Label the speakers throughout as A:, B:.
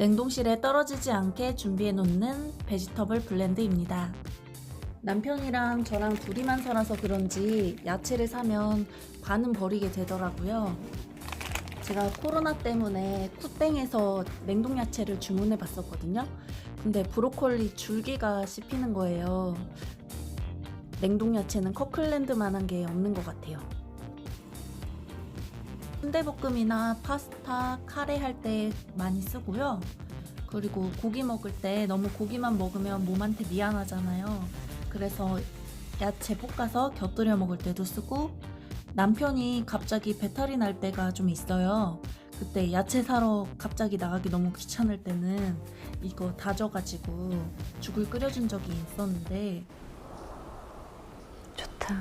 A: 냉동실에 떨어지지 않게 준비해 놓는 베지터블 블렌드입니다. 남편이랑 저랑 둘이만 살아서 그런지 야채를 사면 반은 버리게 되더라고요. 제가 코로나 때문에 쿠땡에서 냉동 야채를 주문해 봤었거든요. 근데 브로콜리 줄기가 씹히는 거예요. 냉동 야채는 커클랜드만한 게 없는 것 같아요. 순대볶음이나 파스타, 카레 할 때 많이 쓰고요. 그리고 고기 먹을 때 너무 고기만 먹으면 몸한테 미안하잖아요. 그래서 야채 볶아서 곁들여 먹을 때도 쓰고 남편이 갑자기 배탈이 날 때가 좀 있어요. 그때 야채 사러 갑자기 나가기 너무 귀찮을 때는 이거 다져가지고 죽을 끓여준 적이 있었는데
B: 좋다.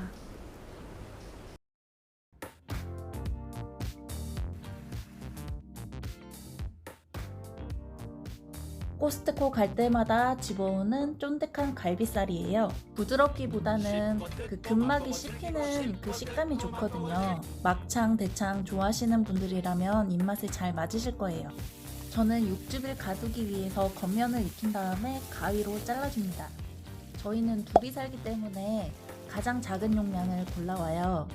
A: 코스트코 갈 때마다 집어오는 쫀득한 갈비살이에요. 부드럽기보다는 그 근막이 씹히는 그 식감이 좋거든요. 막창, 대창 좋아하시는 분들이라면 입맛에 잘 맞으실 거예요. 저는 육즙을 가두기 위해서 겉면을 익힌 다음에 가위로 잘라줍니다. 저희는 둘이 살기 때문에 가장 작은 용량을 골라와요.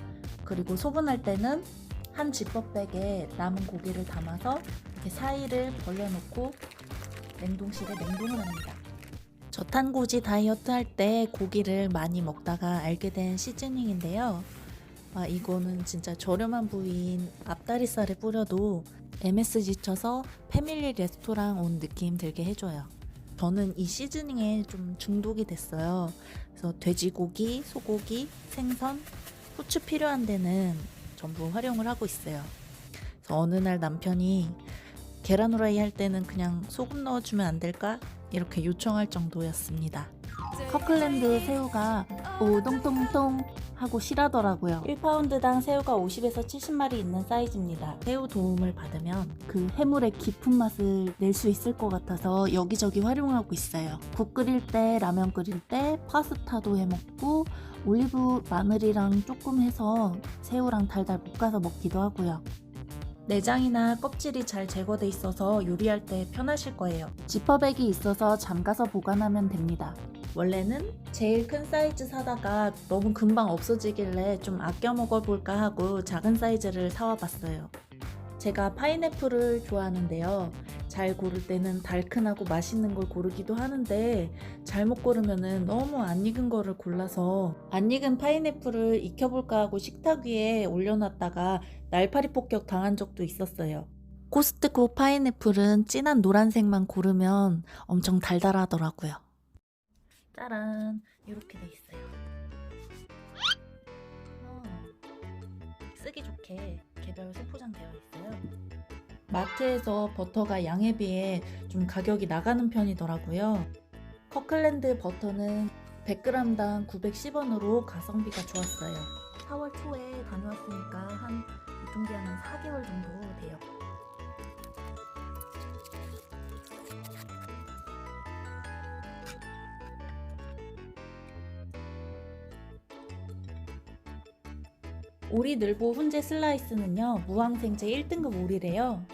A: 그리고 소분할 때는 한 지퍼백에 남은 고기를 담아서 이렇게 사이를 벌려놓고 냉동실에 냉동을 합니다. 저탄고지 다이어트 할 때 고기를 많이 먹다가 알게 된 시즈닝인데요. 아, 이거는 진짜 저렴한 부위인 앞다리살에 뿌려도 MSG 쳐서 패밀리 레스토랑 온 느낌 들게 해줘요. 저는 이 시즈닝에 좀 중독이 됐어요. 그래서 돼지고기, 소고기, 생선, 후추 필요한 데는 전부 활용을 하고 있어요. 그래서 어느 날 남편이 계란 후라이 할 때는 그냥 소금 넣어주면 안 될까? 이렇게 요청할 정도였습니다. 커클랜드 새우가 오동통통 하고 실하더라고요. 1파운드당 새우가 50에서 70마리 있는 사이즈입니다. 새우 도움을 받으면 그 해물의 깊은 맛을 낼 수 있을 것 같아서 여기저기 활용하고 있어요. 국 끓일 때, 라면 끓일 때, 파스타도 해 먹고 올리브 마늘이랑 조금 해서 새우랑 달달 볶아서 먹기도 하고요. 내장이나 껍질이 잘 제거돼 있어서 요리할 때 편하실 거예요. 지퍼백이 있어서 잠가서 보관하면 됩니다. 원래는 제일 큰 사이즈 사다가 너무 금방 없어지길래 좀 아껴 먹어볼까 하고 작은 사이즈를 사와 봤어요. 제가 파인애플을 좋아하는데요. 잘 고를 때는 달큰하고 맛있는 걸 고르기도 하는데 잘못 고르면은 너무 안 익은 거를 골라서 안 익은 파인애플을 익혀볼까 하고 식탁 위에 올려놨다가 날파리 폭격 당한 적도 있었어요. 코스트코 파인애플은 진한 노란색만 고르면 엄청 달달하더라고요. 짜란 이렇게 돼 있어요. 어, 쓰기 좋게 개별 소포장 되어 있어요. 마트에서 버터가 양에 비해 좀 가격이 나가는 편이더라고요. 커클랜드 버터는 100g당 910원으로 가성비가 좋았어요. 4월 초에 다녀왔으니까 한 유통기한은 4개월 정도 돼요. 오리 늘보 훈제 슬라이스는요 무항생제 1등급 오리래요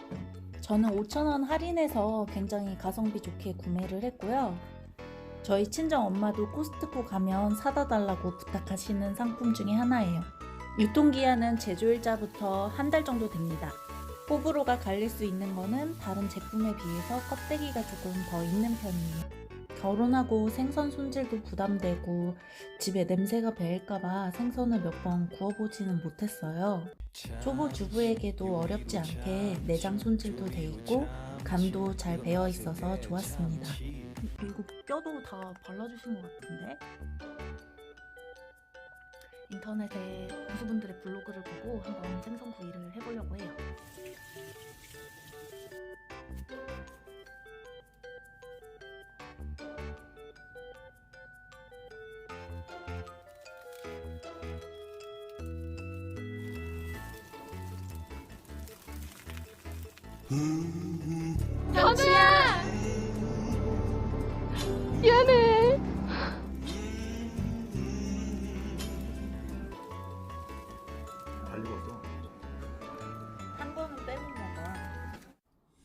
A: 저는 5,000원 할인해서 굉장히 가성비 좋게 구매를 했고요 저희 친정 엄마도 코스트코 가면 사다 달라고 부탁하시는 상품 중에 하나예요 유통기한은 제조일자부터 한 달 정도 됩니다 호불호가 갈릴 수 있는 거는 다른 제품에 비해서 껍데기가 조금 더 있는 편이에요 결혼하고 생선 손질도 부담되고 집에 냄새가 배일까봐 생선을 몇 번 구워보지는 못했어요. 초보 주부에게도 어렵지 않게 내장 손질도 돼 있고 간도 잘 배어 있어서 좋았습니다. 이거 뼈도 다 발라주신 것 같은데? 인터넷에 고수분들의 블로그를 보고 한번 생선 구이를 해보려고 해요.
B: 현우야!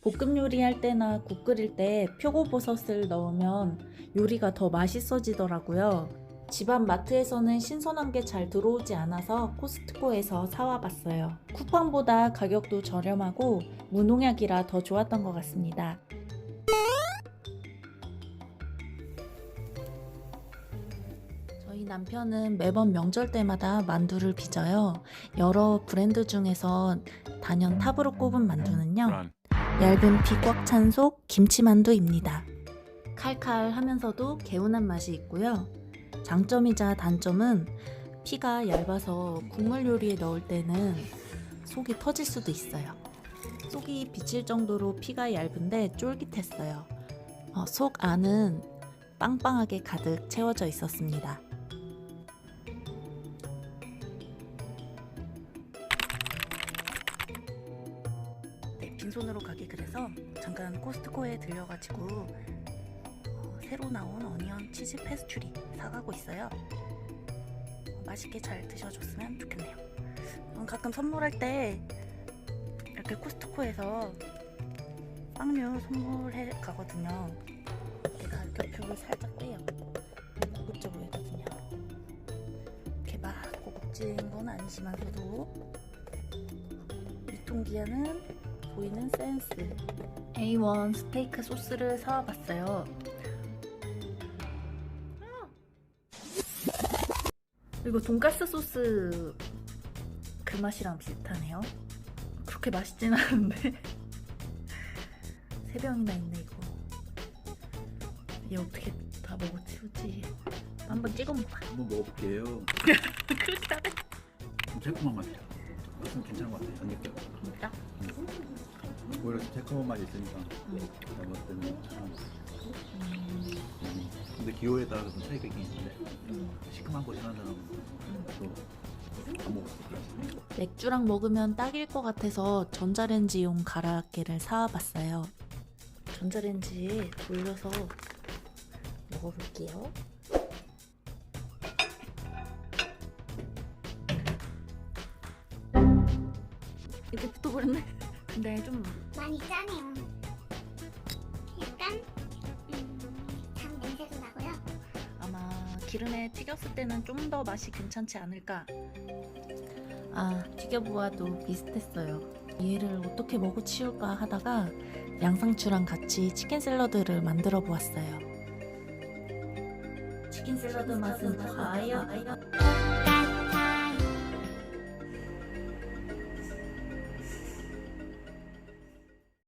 A: 볶음 요리할 때나 국 끓일 때 표고버섯을 넣으면 요리가 더 맛있어지더라고요. 집안 마트에서는 신선한 게 잘 들어오지 않아서 코스트코에서 사와봤어요. 쿠팡보다 가격도 저렴하고 무농약이라 더 좋았던 것 같습니다. 저희 남편은 매번 명절 때마다 만두를 빚어요. 여러 브랜드 중에서 단연 탑으로 꼽은 만두는요. 얇은 피 꽉 찬 속 김치만두입니다. 칼칼하면서도 개운한 맛이 있고요. 장점이자 단점은 피가 얇아서 국물 요리에 넣을 때는 속이 터질 수도 있어요. 속이 비칠 정도로 피가 얇은데 쫄깃했어요. 어, 속 안은 빵빵하게 가득 채워져 있었습니다. 빈손으로 가기 그래서 잠깐 코스트코에 들려가지고 어, 새로 나온 어니언 치즈 페스츄리 사가고 있어요. 어, 맛있게 잘 드셔줬으면 좋겠네요. 음, 가끔 선물할 때 이렇게 코스트코에서 빵류 선물해 가거든요. 제가 가격표를 살짝 빼요. 고급져 보이거든요. 이렇게 막 고급진 건 아니지만서도 유통기한은 보이는 센스 A1 스테이크 소스를 사와봤어요 이거 돈가스 소스 그 맛이랑 비슷하네요 그렇게 맛있진 않은데 세 병이나 있네 이거 얘 어떻게 다 먹어 치우지 한번 찍어 먹어봐
C: 한번 먹어볼게요.
A: 그렇다네
C: 좀 새콤한 맛이야. 맛은 괜찮은 것 같아. 안 느껴.
A: 진짜?
C: 오히려 좀 새콤한 맛이 있으니까
A: 음.
C: 내가 봤을 때는 참.
A: 음,
C: 음. 근데 기호에 따라서 좀 차이가 있긴 있는데
A: 음.
C: 시큼한 거 싫어하는 사람은 또안.
A: 맥주랑 먹으면 딱일 것 같아서 전자레인지용 가라아깨를 사와봤어요. 전자레인지에 돌려서 먹어볼게요. 이렇게 붙어버렸네. 근데 좀
D: 많이 짜네요. 약간 음, 장 냄새도 나고요.
A: 아마 기름에 튀겼을 때는 좀 더 맛이 괜찮지 않을까. 아, 튀겨보아도 비슷했어요. 얘를 어떻게 먹어 치울까 하다가 양상추랑 같이 치킨 샐러드를 만들어 보았어요. 치킨 샐러드 맛은 과연?